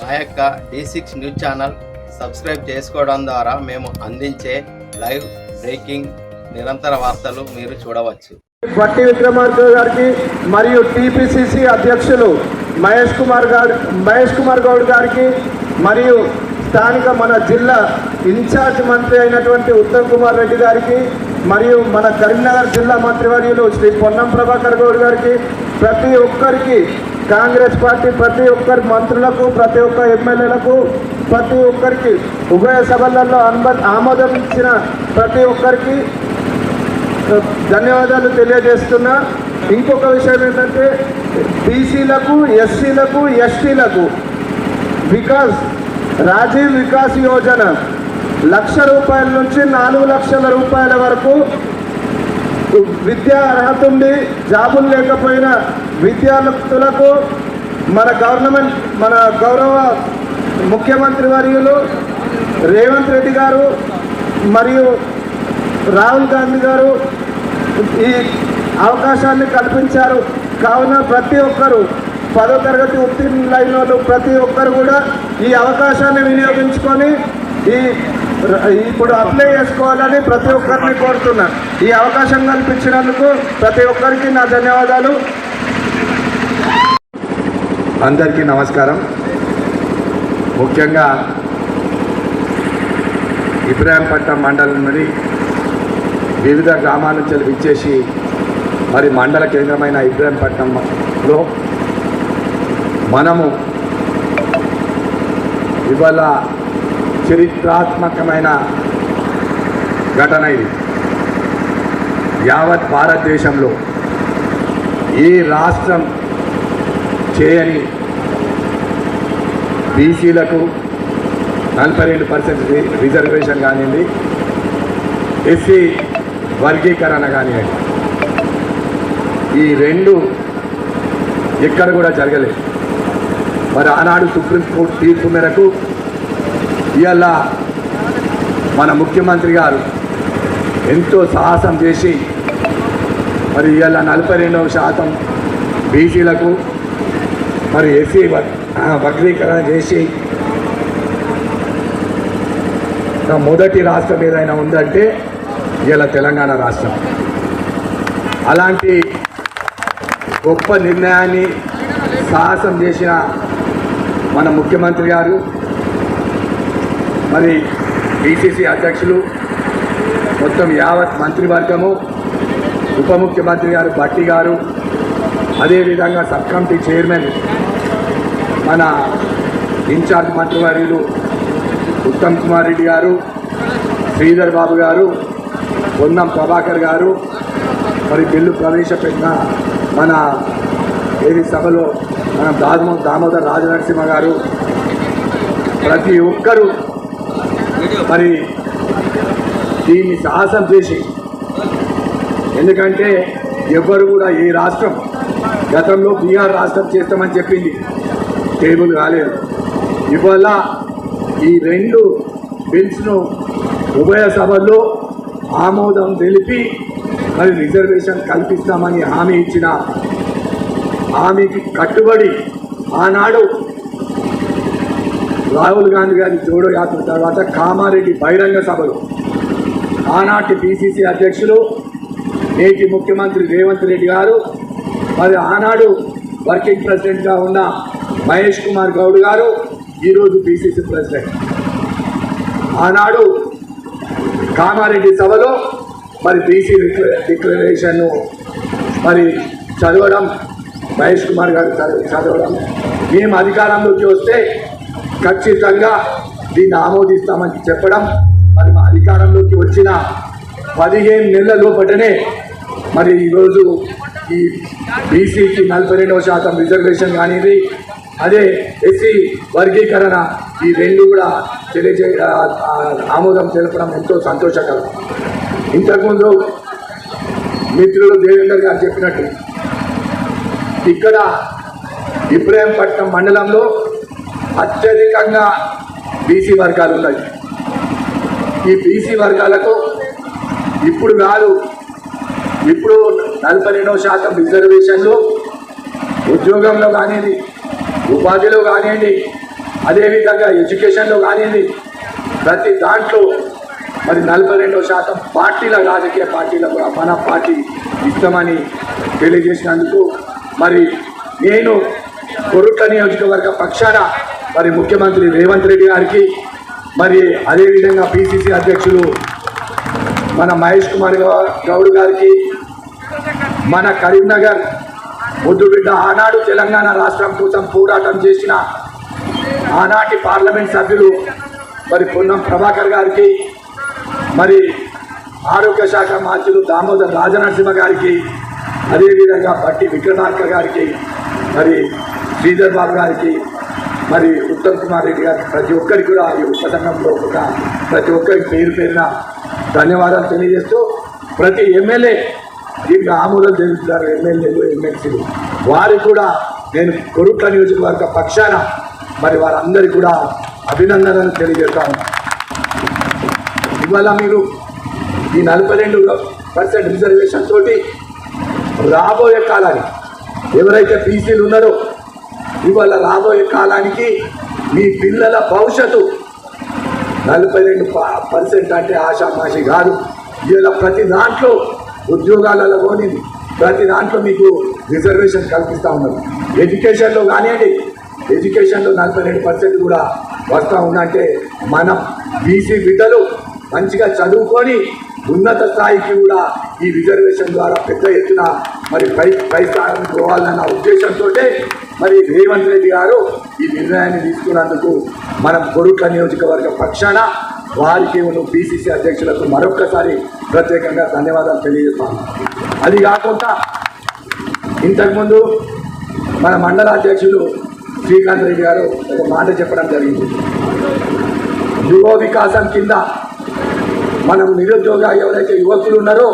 మా యొక్క D six news channel subscribe చేసుకోవడం ద్వారా మేము అందించే లైవ్ బ్రేకింగ్ నిరంతర వార్తలు మీరు చూడవచ్చు. భట్టి విక్రమార్క గారికి మరియు టిపిసిసి అధ్యక్షులు మహేష్ కుమార్ గారు మహేష్ కుమార్ గౌడ్ గారికి మరియు స్థానిక మన జిల్లా ఇన్ఛార్జ్ మంత్రి అయినటువంటి ఉత్తమ్ కుమార్ రెడ్డి గారికి మరియు మన కరీంనగర్ జిల్లా మంత్రివర్యులు శ్రీ పొన్నం ప్రభాకర్ గౌడ్ గారికి ప్రతి ఒక్కరికి కాంగ్రెస్ పార్టీ ప్రతి ఒక్కరి మంత్రులకు ప్రతి ఒక్క ఎమ్మెల్యేలకు ప్రతి ఒక్కరికి ఉభయ సభలలో అనుమ ఆమోదం ఇచ్చిన ప్రతి ఒక్కరికి ధన్యవాదాలు తెలియజేస్తున్నా. ఇంకొక విషయం ఏంటంటే బీసీలకు ఎస్సీలకు ఎస్టీలకు వికాస్ రాజీవ్ వికాస్ యోజన లక్ష రూపాయల నుంచి నాలుగు లక్షల రూపాయల వరకు విద్యా అర్హత ఉండి జాబులు లేకపోయినా విద్యార్థులకు మన గవర్నమెంట్ మన గౌరవ ముఖ్యమంత్రి వర్యులు రేవంత్ రెడ్డి గారు మరియు రాహుల్ గాంధీ గారు ఈ అవకాశాన్ని కల్పించారు. కావున ప్రతి ఒక్కరు పదో తరగతి ఉత్తీర్ణులైన వాళ్ళు ప్రతి ఒక్కరు కూడా ఈ అవకాశాన్ని వినియోగించుకొని ఈ ఇప్పుడు అప్లై చేసుకోవాలని ప్రతి ఒక్కరిని కోరుతున్నా. ఈ అవకాశం కల్పించినందుకు ప్రతి ఒక్కరికి నా ధన్యవాదాలు. అందరికీ నమస్కారం. ముఖ్యంగా ఇబ్రాహీంపట్నం మండలం నుండి వివిధ గ్రామాల నుంచి విచ్చేసి మరి మండల కేంద్రమైన ఇబ్రాహీంపట్నంలో మనము ఇవాళ చరిత్రాత్మకమైన ఘటన ఇది. యావత్ భారతదేశంలో ఈ రాష్ట్రం చేయని బీసీలకు నలభై రెండు పర్సెంట్ రిజర్వేషన్ కానివ్వండి ఎస్సీ వర్గీకరణ కానివ్వండి. ఈ రెండు ఎక్కడ కూడా జరగలేదు. మరి ఆనాడు సుప్రీంకోర్టు తీర్పు మేరకు ఇవాళ మన ముఖ్యమంత్రి గారు ఎంతో సాహసం చేసి మరి ఇవాళ నలభై రెండవ శాతం బీసీలకు మరి ఎస్సీ వక్రీకరణ చేసి మొదటి రాష్ట్రం ఏదైనా ఉందంటే ఇలా తెలంగాణ రాష్ట్రం. అలాంటి గొప్ప నిర్ణయాన్ని సాహసం చేసిన మన ముఖ్యమంత్రి గారు మరి బీసీసీ అధ్యక్షులు మొత్తం యావత్ మంత్రివర్గము ఉప ముఖ్యమంత్రి గారు భట్టి గారు అదేవిధంగా సబ్ కమిటీ చైర్మన్ మన ఇన్ఛార్జ్ మంత్రివర్యులు ఉత్తమ్ కుమార్ రెడ్డి గారు శ్రీధర్ బాబు గారు పొన్నం ప్రభాకర్ గారు మరి బిల్లు ప్రవేశపెట్టిన మన ఏది సభలో మన దామో దామోదర్ రాజనరసింహ గారు ప్రతి ఒక్కరూ మరి దీన్ని సాహసం చేసి ఎందుకంటే ఎవ్వరు కూడా ఈ రాష్ట్రం గతంలో బీహార్ రాష్ట్రం చేస్తామని చెప్పింది. టేబుల్ కాలేదు. ఇవాళ ఈ రెండు బిల్స్ను ఉభయ సభల్లో ఆమోదం తెలిపి మరి రిజర్వేషన్ కల్పిస్తామని హామీ ఇచ్చిన హామీకి కట్టుబడి ఆనాడు రాహుల్ గాంధీ గారి జోడో యాత్ర తర్వాత కామారెడ్డి బహిరంగ సభలు. ఆనాటి పిసిసి అధ్యక్షులు నేటి ముఖ్యమంత్రి రేవంత్ రెడ్డి గారు మరి ఆనాడు వర్కింగ్ ప్రెసిడెంట్గా ఉన్న మహేష్ కుమార్ గౌడ్ గారు ఈరోజు బీసీసీ ప్రెసిడెంట్. ఆనాడు కామారెడ్డి సభలో మరి బీసీ డిక్లరేషన్ను మరి చదవడం మహేష్ కుమార్ గారు చదవడం. మేము అధికారంలోకి వస్తే ఖచ్చితంగా దీన్ని ఆమోదిస్తామని చెప్పడం మరి మా అధికారంలోకి వచ్చిన పదిహేను నెలల లోపటనే మరి ఈరోజు ఈ బీసీకి నలభై రెండవ శాతం రిజర్వేషన్ కానిది అదే ఎస్సీ వర్గీకరణ ఈ రెండు కూడా తెలియజే ఆమోదం తెలపడం ఎంతో సంతోషకరం. ఇంతకుముందు మిత్రులు దేవేందర్ గారు చెప్పినట్టు ఇక్కడ ఇబ్రాహీంపట్నం మండలంలో అత్యధికంగా బీసీ వర్గాలు ఉన్నాయి. ఈ బీసీ వర్గాలకు ఇప్పుడు కాదు ఇప్పుడు నలభై రెండవ శాతం రిజర్వేషన్లు ఉద్యోగంలో కానివ్వండి ఉపాధిలో కానివ్వండి అదేవిధంగా ఎడ్యుకేషన్లో కానివ్వండి ప్రతి దాంట్లో మరి నలభై రెండవ శాతం పార్టీల రాజకీయ పార్టీలకు మన పార్టీ ఇష్టమని తెలియజేసినందుకు మరి నేను కొరుట్ల నియోజకవర్గ పక్షాన మరి ముఖ్యమంత్రి రేవంత్ రెడ్డి గారికి మరి అదేవిధంగా పిసిసి అధ్యక్షులు మన మహేష్ కుమార్ గౌడ్ గారికి మన కరీంనగర్ ముద్దుబిడ్డ ఆనాడు తెలంగాణ రాష్ట్రం కోసం పోరాటం చేసిన ఆనాటి పార్లమెంట్ సభ్యులు మరి పొన్నం ప్రభాకర్ గారికి మరి ఆరోగ్య శాఖ మంత్రులు దామోదర్ రాజనరసింహ గారికి అదేవిధంగా పట్టి విక్రమార్క గారికి మరి శ్రీధర్ బాబు గారికి మరి ఉత్తమ్ కుమార్ రెడ్డి గారికి ప్రతి ఒక్కరికి కూడా ఈ ఉపసంఘంలో ఒక ప్రతి ఒక్కరికి పేరు పేరున ధన్యవాదాలు తెలియజేస్తూ ప్రతి ఎమ్మెల్యే దీంట్లో ఆమోదం తెలుపుతారు ఎమ్మెల్యేలు ఎమ్మెల్సీలు. వారికి కూడా నేను కొరుట్ల నియోజకవర్గ పక్షాన మరి వారందరికీ కూడా అభినందనలు తెలియజేస్తాను ఇవాళ మీరు ఈ నలభై రెండు పర్సెంట్ రిజర్వేషన్ తోటి రాబోయే కాలానికి ఎవరైతే పీసీలు ఉన్నారో ఇవాళ రాబోయే కాలానికి మీ పిల్లల భవిష్యత్తు నలభై రెండు పర్సెంట్ అంటే ఆషామాషి కాదు. ఇలా ప్రతి దాంట్లో ఉద్యోగాలలో కానీ ప్రతి దాంట్లో మీకు రిజర్వేషన్ కల్పిస్తూ ఉన్నారు. ఎడ్యుకేషన్లో కానివ్వండి ఎడ్యుకేషన్లో నలభై రెండు పర్సెంట్ కూడా వస్తూ ఉందంటే మన బీసీ బిడ్డలు మంచిగా చదువుకొని ఉన్నత స్థాయికి కూడా ఈ రిజర్వేషన్ ద్వారా పెద్ద ఎత్తున మరి పై పై స్థాయికి పోవాలన్న ఉద్దేశంతో మరి రేవంత్ రెడ్డి గారు ఈ నిర్ణయాన్ని తీసుకున్నందుకు మనం కొరుట్ల నియోజకవర్గ పక్షాన వారికి పిసిసి అధ్యక్షులకు మరొక్కసారి ప్రత్యేకంగా ధన్యవాదాలు తెలియజేస్తాను. అది కాకుండా ఇంతకుముందు మన మండల అధ్యక్షులు శ్రీకాంత్ రెడ్డి గారు ఒక మాట చెప్పడం జరిగింది. యువ వికాసం కింద మనం నిరుద్యోగ ఎవరైతే యువకులు ఉన్నారో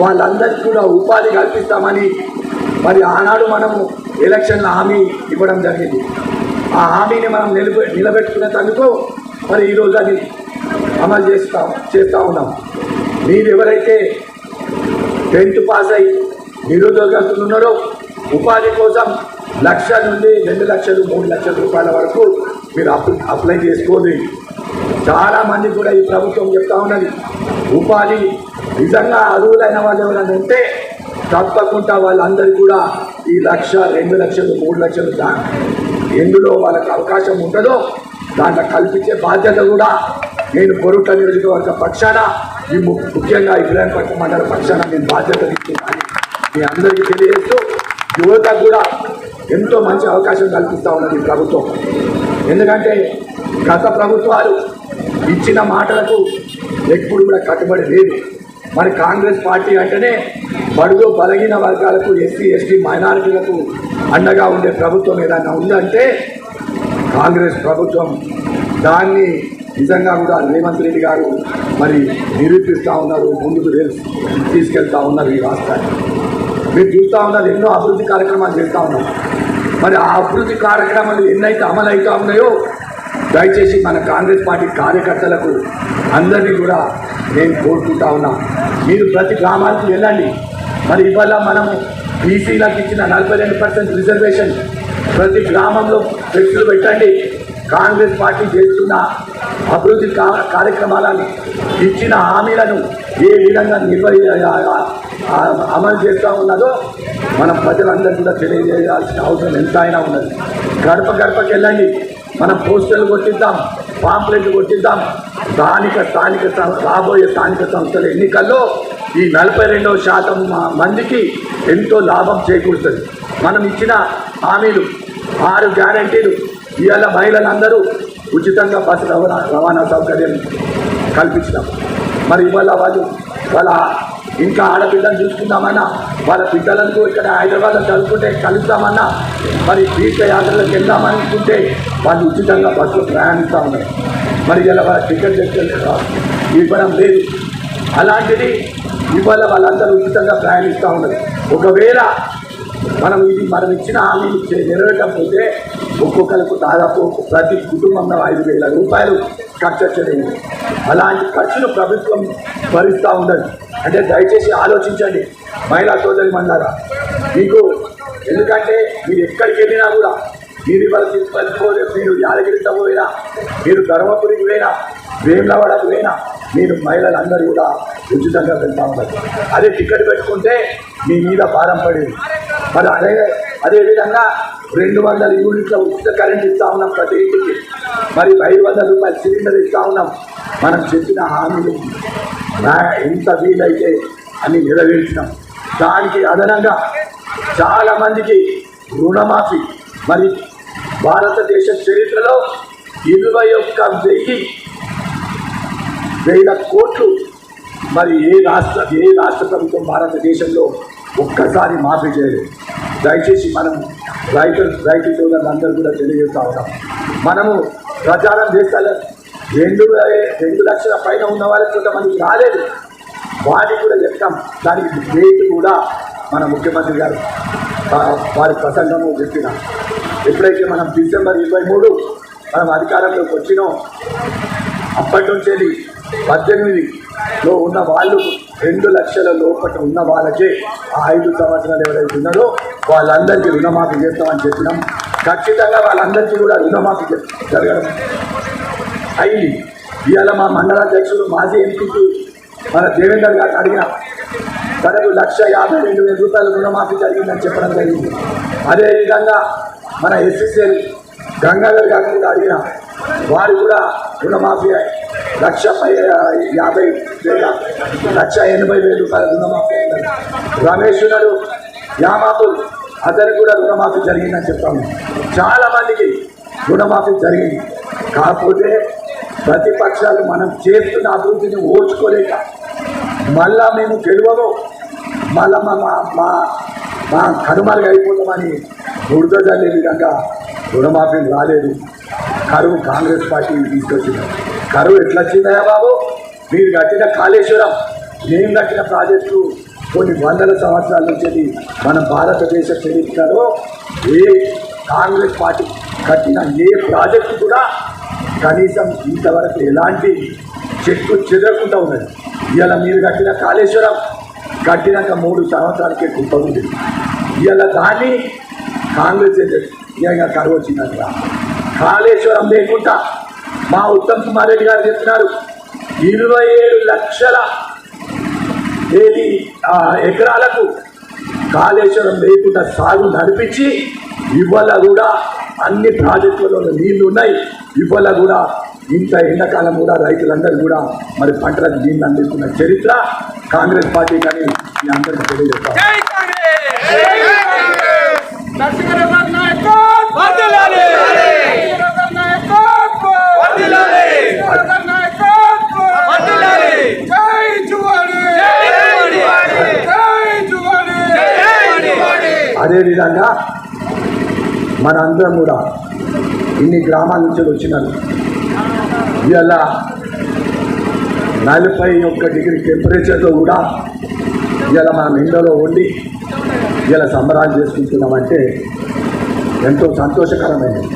వాళ్ళందరికీ కూడా ఉపాధి కల్పిస్తామని మరి ఆనాడు మనము ఎలక్షన్ల హామీ ఇవ్వడం జరిగింది. ఆ హామీని మనం నిలబె నిలబెట్టుకునేందుకు మరి ఈరోజు అది అమలు చేస్తా చేస్తూ ఉన్నాం. మీరు ఎవరైతే టెన్త్ పాస్ అయి నిరుద్యోగస్తులు ఉన్నారో ఉపాధి కోసం లక్ష నుండి రెండు లక్షలు మూడు లక్షల రూపాయల వరకు మీరు అప్లై అప్లై చేసుకోండి. చాలామంది కూడా ఈ ప్రభుత్వం చెప్తా ఉన్నది ఉపాధి నిజంగా అర్హులైన వాళ్ళు ఎవరైనా ఉంటే తప్పకుండా వాళ్ళందరూ కూడా ఈ లక్ష రెండు లక్షలు మూడు లక్షలు దా ఎందులో వాళ్ళకి అవకాశం ఉంటుందో దాంట్లో కల్పించే బాధ్యత కూడా నేను పొరుట నియోజకవర్గ పక్షాన ఈ ముఖ్యంగా ఇబ్రాహీంపట్నం మండల పక్షాన నేను బాధ్యత తీసుకున్నాను మీ అందరికీ తెలియజేస్తూ యువత కూడా ఎంతో మంచి అవకాశం కల్పిస్తూ ఉన్నది ప్రభుత్వం. ఎందుకంటే గత ప్రభుత్వాలు ఇచ్చిన మాటలకు ఎప్పుడు కూడా కట్టుబడి లేదు. మరి కాంగ్రెస్ పార్టీ అంటేనే బడుగు బలహీన వర్గాలకు ఎస్సీ ఎస్టీ మైనారిటీలకు అండగా ఉండే ప్రభుత్వం ఏదైనా ఉందంటే కాంగ్రెస్ ప్రభుత్వం దాన్ని నిజంగా కూడా రేవంత్ రెడ్డి గారు మరి నిరూపిస్తూ ఉన్నారు ముందుకు తీసుకెళ్తా ఉన్నారు ఈ రాష్ట్రాన్ని మీరు చూస్తూ ఉన్నారు ఎన్నో అభివృద్ధి కార్యక్రమాలు చేస్తూ ఉన్నారు. మరి ఆ అభివృద్ధి కార్యక్రమాలు ఎన్నైతే అమలు అవుతూ ఉన్నాయో దయచేసి మన కాంగ్రెస్ పార్టీ కార్యకర్తలకు అందరినీ కూడా నేను కోరుకుంటా ఉన్నా. మీరు ప్రతి గ్రామానికి వెళ్ళండి. మరి ఇవాళ మనము బీసీలకు ఇచ్చిన నలభై రెండు పర్సెంట్ రిజర్వేషన్ ప్రతి గ్రామంలో ఫ్లెక్స్లు పెట్టండి. కాంగ్రెస్ పార్టీ చేస్తున్న అభివృద్ధి కా- కార్యక్రమాలను ఇచ్చిన హామీలను ఏ విధంగా నిర్వహి అమలు చేస్తూ ఉన్నదో మనం ప్రజలందరూ కూడా తెలియజేయాల్సిన అవసరం ఎంతైనా ఉన్నది. గడప గడపకి వెళ్ళండి. మనం పోస్టర్లు కొట్టిద్దాం పాంప్లెట్లు కొట్టిద్దాం. స్థానిక స్థానిక సం- రాబోయే స్థానిక సంస్థల ఎన్నికల్లో ఈ నలభై రెండవ శాతం మందికి ఎంతో లాభం చేకూరుతుంది. మనం ఇచ్చిన హామీలు ఆరు గ్యారంటీలు ఇవాళ మహిళలందరూ ఉచితంగా బస్సు రవాణా రవాణా సౌకర్యం కల్పించినాం. మరి ఇవాళ వాళ్ళు వాళ్ళ ఇంకా ఆడపిల్లలు చూసుకుందామన్నా వాళ్ళ బిడ్డలకు ఇక్కడ హైదరాబాద్లో చదువుకుంటే కలుద్దామన్నా మరి తీర్థయాత్రలకు వెళ్దామనుకుంటే వాళ్ళు ఉచితంగా బస్సులో ప్రయాణిస్తూ ఉన్నారు. మరి ఇలా వాళ్ళ టికెట్ తెచ్చుకోలేదు ఇవ్వడం లేదు. అలాంటిది ఇవాళ వాళ్ళందరూ ఉచితంగా ప్రయాణిస్తూ ఉన్నారు. ఒకవేళ మనం ఇది మనం ఇచ్చిన హామీ చే- ఒక్కొక్కరికి దాదాపు ప్రతి కుటుంబంలో ఐదు వేల రూపాయలు ఖర్చు వచ్చేది. అలాంటి ఖర్చును ప్రభుత్వం భరిస్తూ ఉండదు అంటే దయచేసి ఆలోచించండి మహిళా సోదరి మందారా మీకు ఎందుకంటే మీరు ఎక్కడికి వెళ్ళినా కూడా మీరు ఇవాళ తీసుకెళ్ళిపోతే మీరు యాదగిరి పోయినా మీరు ధర్మపురికి పోయినా వేములవాడకు పోయినా మీరు మహిళలందరూ కూడా ఉచితంగా వెళ్తా ఉన్నారు. అదే టికెట్ పెట్టుకుంటే మీ మీద భారం పడేది. మరి అదే అదేవిధంగా రెండు వందల యూనిట్ల ఉచిత కరెంట్ ఇస్తా ఉన్నాం ప్రతి ఇంటికి. మరి ఐదు వందల రూపాయల సిలిండర్ ఇస్తా ఉన్నాం. మనం చెప్పిన హామీలు ఎంత వీలైతే అని నెరవేర్చినాం. దానికి అదనంగా చాలా మందికి రుణమాఫీ. మరి భారతదేశ చరిత్రలో ఇరవై ఒక్క వెయ్యి వేల కోట్లు మరి ఏ రాష్ట్ర ఏ రాష్ట్ర ప్రభుత్వం భారతదేశంలో ఒక్కసారి మాఫీ చేయలేదు. దయచేసి మనం రైతు రైతు సోదరులందరూ కూడా తెలియజేస్తా ఉన్నాం. మనము ప్రచారం చేస్తా రెండు రెండు లక్షల పైన ఉన్న వాళ్ళకి కొంతమంది రాలేదు. వాటికి కూడా చెప్తాం. దానికి డేట్ కూడా మన ముఖ్యమంత్రి గారు వారి ప్రసంగము చెప్పిన. ఎప్పుడైతే మనం డిసెంబర్ ఇరవై మూడు మనం అధికారంలోకి వచ్చినో అప్పటి నుంచి పద్దెనిమిదిలో ఉన్న వాళ్ళు రెండు లక్షల లోపల ఉన్న వాళ్ళకే ఆ ఐదు సంవత్సరాలు ఎవరైతే ఉన్నారో వాళ్ళందరికీ రుణమాఫీ చేస్తామని చెప్పినాం. ఖచ్చితంగా వాళ్ళందరికీ కూడా రుణమాఫీ జరగడం. అయింది ఇవాళ మా మండలాధ్యక్షుడు మాజీ ఎంపీకి మన దేవేందర్ గారు అడిగిన తనకు లక్ష యాభై రెండు వేల రూపాయల రుణమాఫీ జరిగిందని చెప్పడం జరిగింది. అదేవిధంగా మన ఎస్ఎస్ఎల్ గంగాధర్ గారిని కూడా అడిగిన వారు కూడా రుణమాఫీ లక్ష యాభై వేల లక్ష ఎనభై వేల రూపాయల రుణమాఫీ రమేష్ గారు యామాపు అతనికి కూడా రుణమాఫీ జరిగిందని చెప్తాము. చాలా మందికి రుణమాఫీ జరిగింది. కాకపోతే ప్రతిపక్షాలు మనం చేస్తున్న అభివృద్ధిని ఓర్చుకోలేక మళ్ళా మేము గెలవము మళ్ళా మా మా మా మా అయిపోతామని బురద విధంగా రుణమాఫీ రాలేదు. కరువు కాంగ్రెస్ పార్టీ తీసుకొచ్చింది. కరువు ఎట్లా వచ్చిందయ్యా బాబు? మీరు కట్టిన కాళేశ్వరం నేను కట్టిన ప్రాజెక్టు కొన్ని వందల సంవత్సరాల నుంచి మన భారతదేశ చరిత్రలో ఏ కాంగ్రెస్ పార్టీ కట్టిన ఏ ప్రాజెక్టు కూడా కనీసం ఇంతవరకు ఎలాంటి చెక్కు చెదరకుండా ఉన్నది. ఇవాళ మీరు కట్టిన కాళేశ్వరం కట్టినాక మూడు సంవత్సరాలకే కుప్పగుంది ఇవాళ దాన్ని కాంగ్రెస్ ఏకంగా కరువు వచ్చిందంట. కాళేశ్వరం లేకుండా మా ఉత్తమ్ కుమార్ రెడ్డి గారు చెప్తున్నారు ఇరవై ఏడు లక్షల ఏది ఎకరాలకు కాళేశ్వరం లేకుండా సాగు నడిపించి ఇవాళ కూడా అన్ని ప్రాజెక్టులలో నీళ్ళు ఉన్నాయి. ఇవాళ కూడా ఇంత ఎండాకాలం కూడా రైతులందరూ కూడా మరి పంటలకు నీళ్ళు అందిస్తున్న చరిత్ర కాంగ్రెస్ పార్టీ కానీ మీ అందరికీ తెలియజేస్తాం అదేవిధంగా మనందరం కూడా ఇన్ని గ్రామాల నుంచి వచ్చినారు. ఇవాళ నలభై ఒక్క డిగ్రీ టెంపరేచర్లో కూడా ఇవాళ మనం ఎండలో ఉండి ఇలా సంబరాలు చేసుకుంటున్నామంటే ఎంతో సంతోషకరమైనది.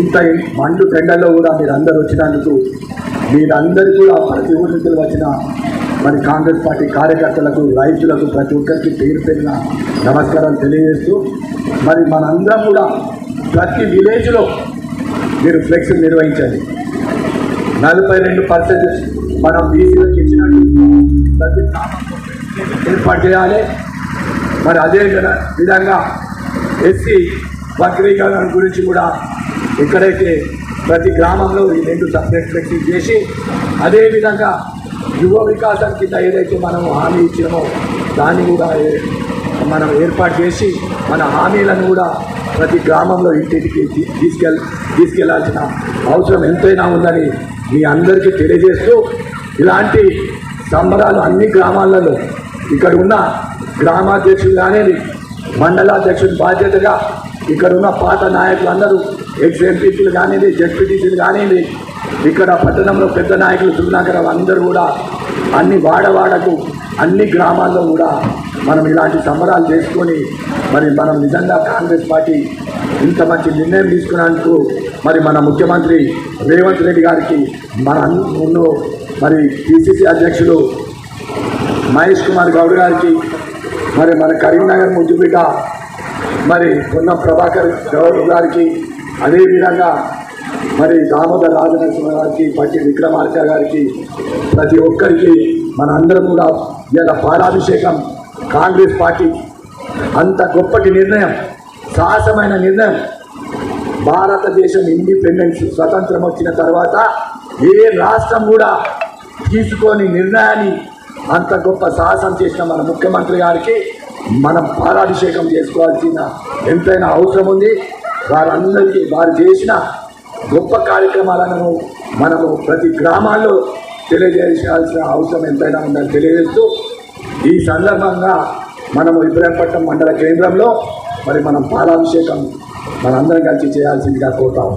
ఇంత మండు టెండల్లో కూడా మీరు అందరు వచ్చినందుకు మీరందరికీ కూడా ప్రతి ఊరి వచ్చిన మరి కాంగ్రెస్ పార్టీ కార్యకర్తలకు రైతులకు ప్రతి ఒక్కరికి పేరు పేరున నమస్కారం తెలియజేస్తూ మరి మనందరం కూడా ప్రతి విలేజ్లో మీరు ఫ్లెక్స్ నిర్వహించండి. నలభై రెండు పర్సెంట్ మనం బీసీలకు ఇచ్చినట్టు ప్రతి ఏర్పాటు చేయాలి. మరి అదే విధంగా ఎస్సీ వక్రీకరణ గురించి కూడా ఎక్కడైతే ప్రతి గ్రామంలో ఈ రెండు సబ్జెక్ట్ ఫ్లెక్సింగ్ చేసి అదేవిధంగా యువ వికాసం కింద ఏదైతే మనం హామీ ఇచ్చినామో దాన్ని కూడా మనం ఏర్పాటు చేసి మన హామీలను కూడా ప్రతి గ్రామంలో ఇంటికి తీసుకెళ్ తీసుకెళ్ళాల్సిన అవసరం ఎంతైనా ఉందని మీ అందరికీ తెలియజేస్తూ ఇలాంటి సంబరాలు అన్ని గ్రామాలలో ఇక్కడ ఉన్న గ్రామాధ్యక్షులు కానీ మండలాధ్యక్షుడి బాధ్యతగా ఇక్కడ ఉన్న పాత నాయకులు అందరూ ఎక్స్ ఎంపీసీలు కానివ్వండి జడ్పీటీసీలు కానివ్వండి ఇక్కడ పట్టణంలో పెద్ద నాయకులు సుధాకర్ అందరూ కూడా అన్ని వాడవాడకు అన్ని గ్రామాల్లో కూడా మనం ఇలాంటి సంబరాలు చేసుకొని మరి మనం నిజంగా కాంగ్రెస్ పార్టీ ఇంత మంచి నిర్ణయం తీసుకున్నందుకు మరి మన ముఖ్యమంత్రి రేవంత్ రెడ్డి గారికి మన ముందు మరి పిసిసి అధ్యక్షులు మహేష్ కుమార్ గౌడ్ గారికి మరి మన కరీంనగర్ ముద్దుబిడ్డ మరి ఉన్న ప్రభాకర్ గౌడ్ గారికి అదేవిధంగా మరి దామోదర్ రాజనరసింహ గారికి పట్టి విక్రమార్క గారికి ప్రతి ఒక్కరికి మనందరం కూడా ఇలా పాలాభిషేకం. కాంగ్రెస్ పార్టీ అంత గొప్పటి నిర్ణయం సాహసమైన నిర్ణయం. భారతదేశం ఇండిపెండెన్స్ స్వతంత్రం వచ్చిన తర్వాత ఏ రాష్ట్రం కూడా తీసుకొని నిర్ణయాన్ని అంత గొప్ప సాహసం చేసిన మన ముఖ్యమంత్రి గారికి మనం పాలాభిషేకం చేసుకోవాల్సిన ఎంతైనా అవసరం ఉంది. వారందరికీ వారు చేసిన గొప్ప కార్యక్రమాలను మనము ప్రతి గ్రామాల్లో తెలియజేయాల్సిన అవసరం ఎంతైనా ఉందని తెలియజేస్తూ ఈ సందర్భంగా మనము ఇబ్రాహీంపట్నం మండల కేంద్రంలో మరి మనం పాలాభిషేకం మనందరం కలిసి చేయాల్సిందిగా కోరుతాం